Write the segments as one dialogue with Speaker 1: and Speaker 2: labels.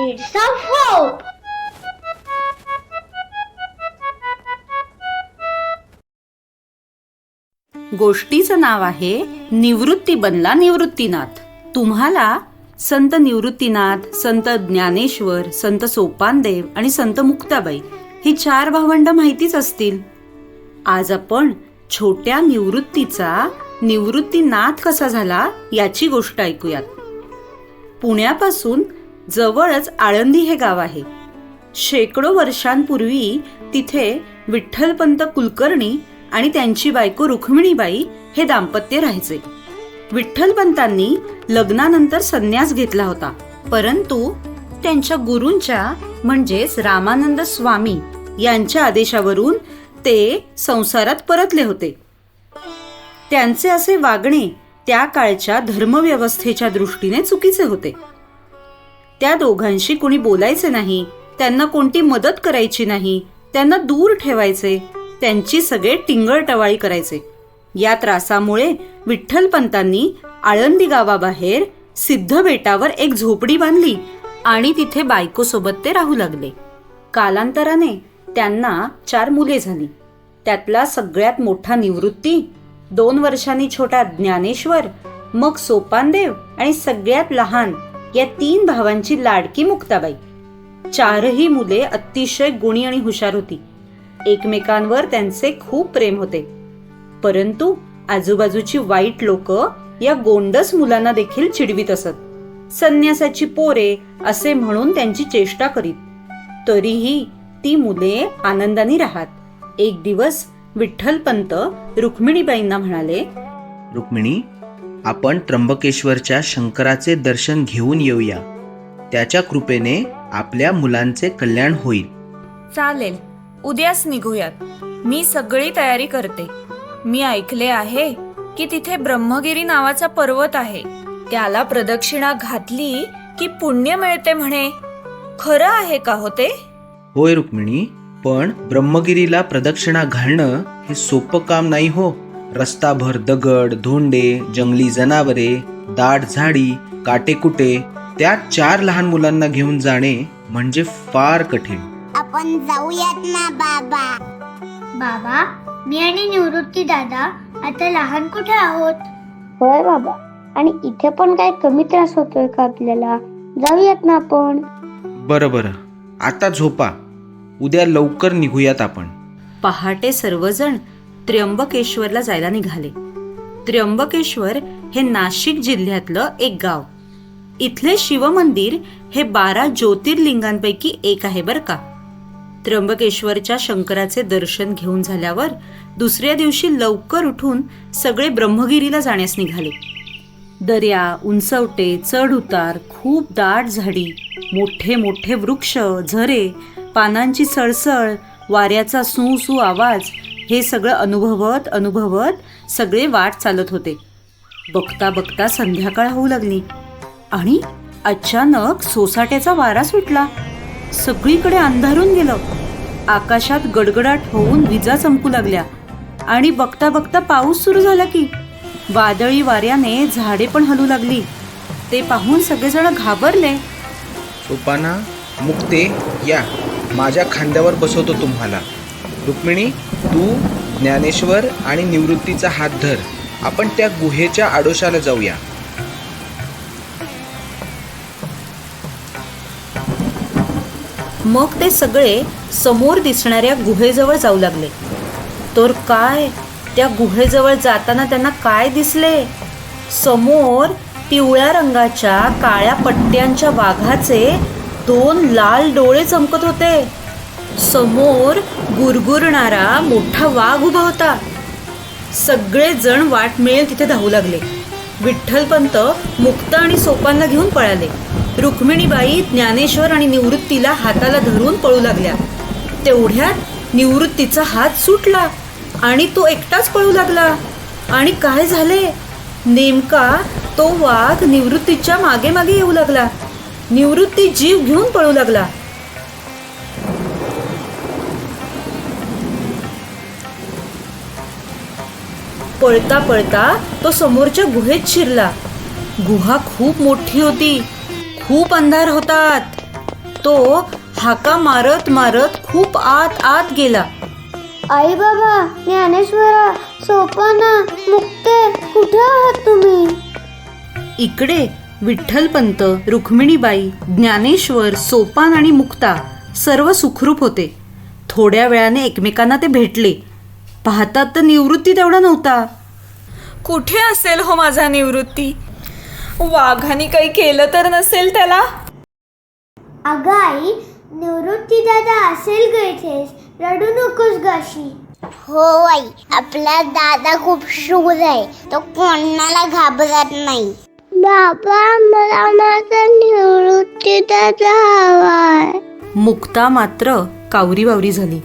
Speaker 1: seeds of hope.
Speaker 2: गोष्टीचं नाव आहे निवृत्ती बनला निवृत्तीनाथ. तुम्हाला संत निवृत्तीनाथ संत ज्ञानेश्वर संत सोपानदेव आणि संत मुक्ताबाई ही चार भावंड माहितीच असतील. आज आपण छोट्या निवृत्तीचा निवृत्तीनाथ कसा झाला याची गोष्ट ऐकूयात. पुण्यापासून जवळच आळंदी हे गाव आहे. शेकडो वर्षांपूर्वी तिथे विठ्ठलपंत कुलकर्णी आणि त्यांची बायको रुक्मिणीबाई हे दाम्पत्य राहायचे. विठ्ठलपंतांनी लग्नानंतर संन्यास घेतला होता परंतु त्यांच्या गुरूंच्या म्हणजेच रामानंद स्वामी यांच्या आदेशावरून ते संसारात परतले होते. त्यांचे असे वागणे त्या काळच्या धर्मव्यवस्थेच्या दृष्टीने चुकीचे होते. त्या दोघांशी कुणी बोलायचे नाही त्यांना कोणती मदत करायची नाही त्यांना दूर ठेवायचे त्यांची सगळे टिंगळटवाळी करायचे. या त्रासामुळे विठ्ठलपंतांनी आळंदी गावाबाहेर सिद्ध बेटावर एक झोपडी बांधली आणि तिथे बायकोसोबत ते राहू लागले. कालांतराने त्यांना चार मुले झाली. त्यातला सगळ्यात मोठा निवृत्ती दोन वर्षांनी छोटा ज्ञानेश्वर मग सोपानदेव आणि सगळ्यात लहान या तीन भावांची लाडकी मुक्ताबाई. चारही मुले अतिशय गुणी आणि हुशार होती. एकमेकांवर त्यांचे खूप प्रेम होते. परंतु आजूबाजूची वाईट लोक या गोंडस मुलांना देखील चिडवीत असत. संन्यासाची पोरे असे म्हणून त्यांची चेष्टा करीत. तरीही ती मुले आनंदाने राहत. एक दिवस विठ्ठलपंत रुक्मिणीबाईंना म्हणाले
Speaker 3: रुक्मिणी आपण त्र्यंबकेश्वरच्या शंकराचे दर्शन घेऊन येऊया. त्याच्या कृपेने आपल्या मुलांचे कल्याण होईल.
Speaker 4: चालेल. उद्याच निघूयात. मी सगळी तयारी करते. मी ऐकले आहे की तिथे ब्रह्मगिरी नावाचा पर्वत आहे. त्याला प्रदक्षिणा घातली की पुण्य मिळते म्हणे. खरं आहे का हो ते?
Speaker 3: होय रुक्मिणी पण ब्रह्मगिरीला प्रदक्षिणा घालणं हे सोपं काम नाही हो. रस्ताभर दगड धोंडे जंगली जनावरे दाट झाडी काटेकुटे त्यात चार लहान मुलांना घेऊन जाणे म्हणजे फार कठीण.
Speaker 1: आपण जाऊयात ना बाबा. बाबा मी आणि निवृत्ती दादा आता लहान कुठे आहोत? होय बाबा. आणि इथे पण काय कमी त्रास होतोय का आपल्याला? जाऊयात ना आपण.
Speaker 3: बरं बरं. आता झोपा. उद्या लवकर निघूयात आपण.
Speaker 2: पहाटे सर्वजण त्र्यंबकेश्वरला जायला निघाले. त्र्यंबकेश्वर हे नाशिक जिल्ह्यातलं एक गाव. इथले शिवमंदिर हे बारा ज्योतिर्लिंगांपैकी एक आहे बरं का. त्र्यंबकेश्वरच्या शंकराचे दर्शन घेऊन झाल्यावर दुसऱ्या दिवशी लवकर उठून सगळे ब्रह्मगिरीला जाण्यास निघाले. दर्या उंचवटे चढउतार खूप दाट झाडी मोठे मोठे वृक्ष झरे पानांची सळसळ वाऱ्याचा सू सू आवाज हे सगळं अनुभवत अनुभवत सगळे वाट चालत होते. बघता बघता संध्याकाळ होऊ लागली. आणि अचानक सोसाट्याचा वारा सुटला. सगळीकडे अंधारून गेलं. आकाशात गडगडाट होऊन विजा चमकू लागल्या. आणि बघता बघता पाऊस सुरू झाला की वादळी वाऱ्याने झाडे पण हलू लागली. ते पाहून सगळेजण घाबरले.
Speaker 3: सोपाना मुक्ते या. माझ्या खांद्यावर बसवतो तुम्हाला. रुक्मिणी तू ज्ञानेश्वर आणि निवृत्तीचा हात धर. आपण त्या गुहेच्या आडोशाला जाऊया.
Speaker 2: मग ते सगळे समोर दिसणाऱ्या गुहेजवळ जाऊ लागले. तर काय? त्या गुहेजवळ जाताना त्यांना काय दिसले? समोर पिवळ्या रंगाच्या काळ्या पट्ट्यांच्या वाघाचे दोन लाल डोळे चमकत होते. समोर गुरगुरणारा मोठा वाघ उभा होता. सगळे जण वाट मिळेल तिथे धावू लागले. विठ्ठलपंत मुक्त आणि सोपांना घेऊन पळाले. रुक्मिणीबाई ज्ञानेश्वर आणि निवृत्तीला हाताला धरून पळू लागल्या. तेवढ्यात निवृत्तीचा हात सुटला आणि तो एकटाच पळू लागला. आणि काय झाले? नेमका तो वाघ निवृत्तीच्या मागे मागे येऊ लागला. निवृत्ती जीव घेऊन पळू लागला. पळता पळता तो समोरच्या गुहेत शिरला. गुहा खूप मोठी होती. खूप अंधार होतात. तो हाका मारत मारत खूप आत आत गेला.
Speaker 1: आई बाबा ज्ञानेश्वरा सोपाना मुक्ते कुठे आहात तुम्ही?
Speaker 2: इकडे विठ्ठलपंत रुक्मिणीबाई ज्ञानेश्वर सोपान आणि मुक्ता सर्व सुखरूप होते. थोड्या वेळाने एकमेकांना ते भेटले. पाहतात तर निवृत्ती तेवढा नव्हता.
Speaker 4: कुठे असेल हो माझा निवृत्ती? वाघाने काही केलं तर नसेल त्याला?
Speaker 1: अगं आई निवृत्ती दादा असेल ग इथेच. रडू नकोस गाशी हो आई आपला दादा खूप शूर आहे. तो कोणाला घाबरत नाही. बाबा मला माझा निवृत्ती दादा हवाय.
Speaker 2: मुक्ता मात्र कावरी बावरी झाली.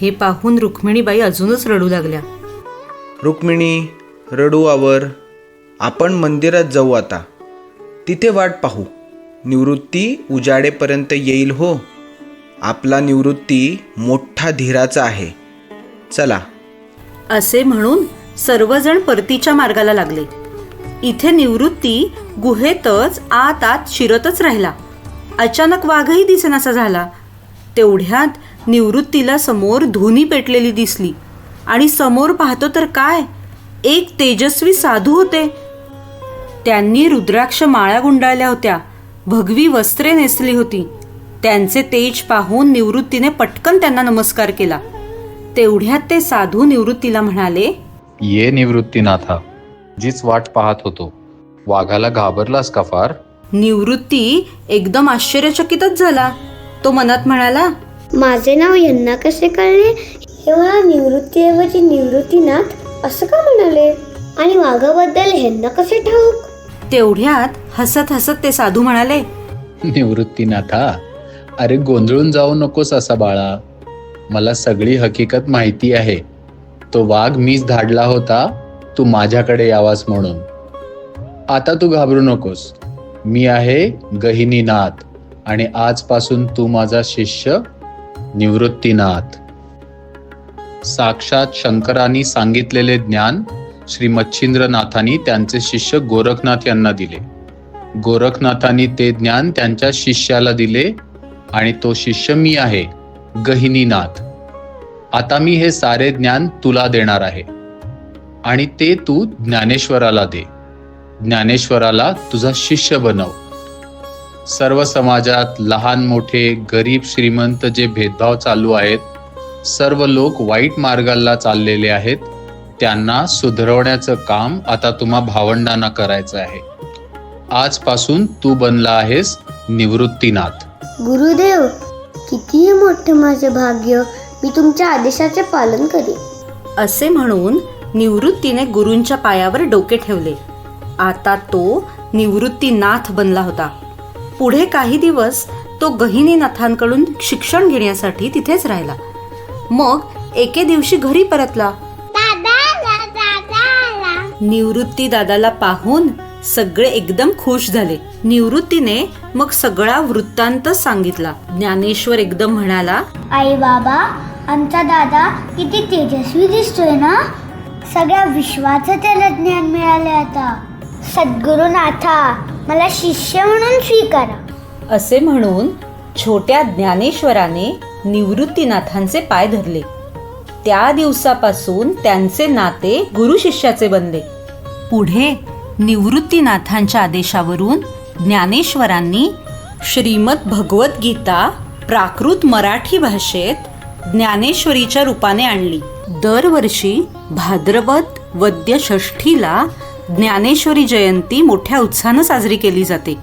Speaker 2: हे पाहून रुक्मिणीबाई अजूनच रडू लागल्या.
Speaker 3: रुक्मिणी रडू आवर. आपण मंदिरात जाऊ आता. तिथे वाट पाहू. निवृत्ती उजाडेपर्यंत येईल हो. आपला निवृत्ती मोठा धीराचा आहे. चला.
Speaker 2: असे म्हणून सर्वजण परतीच्या मार्गाला लागले. इथे निवृत्ती गुहेतच आत आत शिरतच राहिला. अचानक वाघही दिसेनासा झाला. तेवढ्यात निवृत्तीला समोर धुनी पेटलेली दिसली. आणि समोर पाहतो तर काय? एक तेजस्वी साधू होते. त्यांनी रुद्राक्ष माळा गुंडाळल्या होत्या. भगवी वस्त्रे नेसली होती. त्यांचे तेज पाहून निवृत्तीने पटकन त्यांना नमस्कार केला. तेवढ्यात ते साधू निवृत्तीला म्हणाले
Speaker 5: ये निवृत्तीनाथा जीच वाट पाहत होतो. वाघाला घाबरलास का फार?
Speaker 2: निवृत्ती एकदम आश्चर्यचकितच झाला. तो मनात म्हणाला
Speaker 1: माझे नाव यांना कसे कळले? हे मला निवृत्तीऐवजी निवृत्तीनाथ असं का म्हणाले? आणि वाघाबद्दल ह्यांना कसे ठाऊक?
Speaker 2: तेवढ्यात हसत हसत ते साधू म्हणाले
Speaker 5: निवृत्तीनाथा अरे गोंधळून जाऊ नकोस असा बाळा. मला सगळी हकीकत माहिती आहे. तो वाघ मीच धाडला होता तू माझ्याकडे यावास म्हणून. आता तू घाबरू नकोस. मी आहे गहिनीनाथ आणि आजपासून तू माझा शिष्य निवृत्तीनाथ. साक्षात शंकरांनी सांगितलेले ज्ञान श्री मच्छिंद्रनाथांनी त्यांचे शिष्य गोरखनाथ यांना दिले. गोरखनाथांनी ते ज्ञान त्यांच्या शिष्याला दिले आणि तो शिष्य मी आहे गहिनीनाथ. आता मी हे सारे ज्ञान तुला देणार आहे. आणि ते तू ज्ञानेश्वराला दे. ज्ञानेश्वराला तुझा शिष्य बनव. सर्व समाजात लहान मोठे गरीब श्रीमंत जे भेदभाव चालू आहेत सर्व लोक वाईट मार्गाला चाललेले आहेत त्यांना सुधरवण्याचं काम आता तुम्हा भावंडांना करायचं आहे. आजपासून तू बनला आहेस निवृत्तीनाथ.
Speaker 1: गुरुदेव किती मोठं माझे भाग्य. मी तुमच्या आदेशाचे पालन करेन.
Speaker 2: असे म्हणून निवृत्तीने गुरूंच्या पायावर डोके ठेवले. आता तो निवृत्तीनाथ बनला होता. पुढे काही दिवस तो गहिनीनाथांकडून शिक्षण घेण्यासाठी तिथेच राहिला. मग एके दिवशी घरी परतला. निवृत्ती दादाला पाहून सगळे एकदम खुश झाले. निवृत्तीने मग सगळा वृत्तांत सांगितला. ज्ञानेश्वर एकदम म्हणाला
Speaker 1: आई बाबा आमचा दादा किती तेजस्वी दिसतोय ना? सगळ्या विश्वाचं त्याला ज्ञान मिळाले आता. सद्गुरुनाथा मला शिष्य म्हणून स्वीकारा.
Speaker 2: असे म्हणून छोट्या ज्ञानेश्वराने निवृत्तीनाथांचे पाय धरले. त्या दिवसापासून त्यांचे नाते गुरु शिष्याचे बनले. पुढे निवृत्तीनाथांच्या आदेशावरून ज्ञानेश्वरांनी श्रीमद भगवद्गीता प्राकृत मराठी भाषेत ज्ञानेश्वरीच्या रूपाने आणली. दरवर्षी भाद्रपद वद्य षष्ठीला ज्ञानेश्वरी जयंती मोठ्या उत्साहानं साजरी केली जाते.